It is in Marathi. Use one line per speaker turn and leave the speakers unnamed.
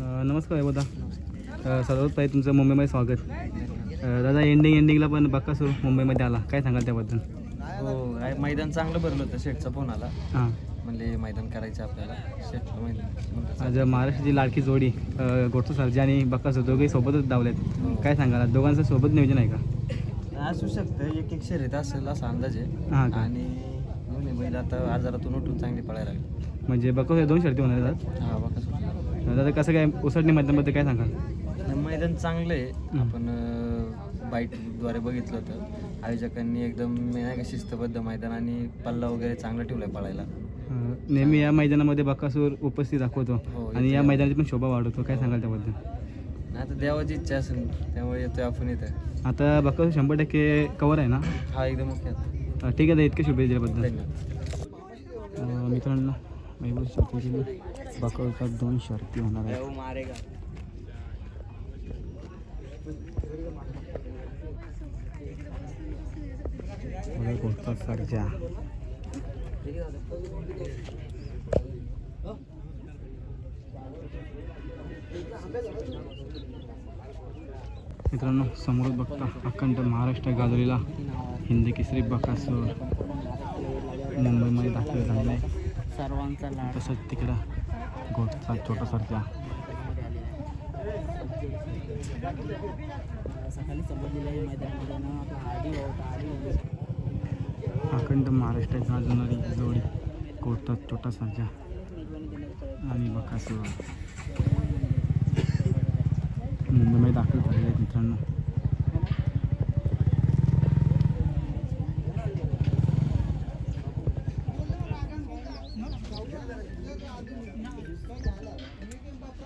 नमस्कार बोदा सर्वात पहिले तुमचं मुंबईमध्ये स्वागत. दादा एंडिंग एंडिंगला पण बक्कासूर मुंबईमध्ये आला. काय सांगाल त्याबद्दल?
हो मैदान चांगलं भरलं होतं शेटचा फोन आला
हां.
म्हणले मैदान करायचं आपल्याला. शेटचं मैदान
आज महाराष्ट्राची लाडकी जोडी गोटू सरजी आणि बक्कासूर दोघेही सोबतच धावलेत. काय सांगाल? दोघांचं सोबत नियोजन आहे का.
असू शकतं. एक एक शर्यत असेल असा अंदाज आहे.
हां
आणि दोन्ही बैल आता आजारातून उठून चांगली पळायला लागली.
म्हणजे बक्कासूर दोन शर्ती होणार आहेत
हा
आज दादा कसं काय उसडणी मैदानाबद्दल काय सांगाल?
मैदान चांगलं आहे. आपण बाईटद्वारे बघितलं होतं. आयोजकांनी एकदम नाही का शिस्तबद्ध मैदान आणि पल्ला वगैरे चांगला ठेवलाय पळायला.
नेहमी या मैदानामध्ये बकासूर उपस्थित दाखवतो
हो,
आणि या मैदानाची पण शोभा वाढवतो. काय सांगाल त्याबद्दल?
आता देवाची इच्छा असेल त्यामुळे येतोय आपण इथं.
आता बकासूर शंभर टक्के कवर आहे ना?
हा एकदम ओके
ठीक आहे इतके शुभेच्छा दिल्याबद्दल.
धन्यवाद.
वैभव शर्तीची बकासूरच्या दोन शर्ती होणार पुढे कोणता सर्जा? मित्रांनो समोर बघता अखंड महाराष्ट्र गाजलेला हिंदी केसरी बकासूर मुंबईमध्ये दाखल झालेला आहे.
सर्वांचा लाड.
तसंच तिकडं गोटचा छोटा सरजा
सकाळी समजलेलं मैदानामध्ये ना आपला आडी होता आडी
अखंड महाराष्ट्र गाजवणारी जोडी कोटा छोटा सरजा आणि बकासूर. मुंबईमध्ये दाखल झालेले आहेत. Ini kan bapak.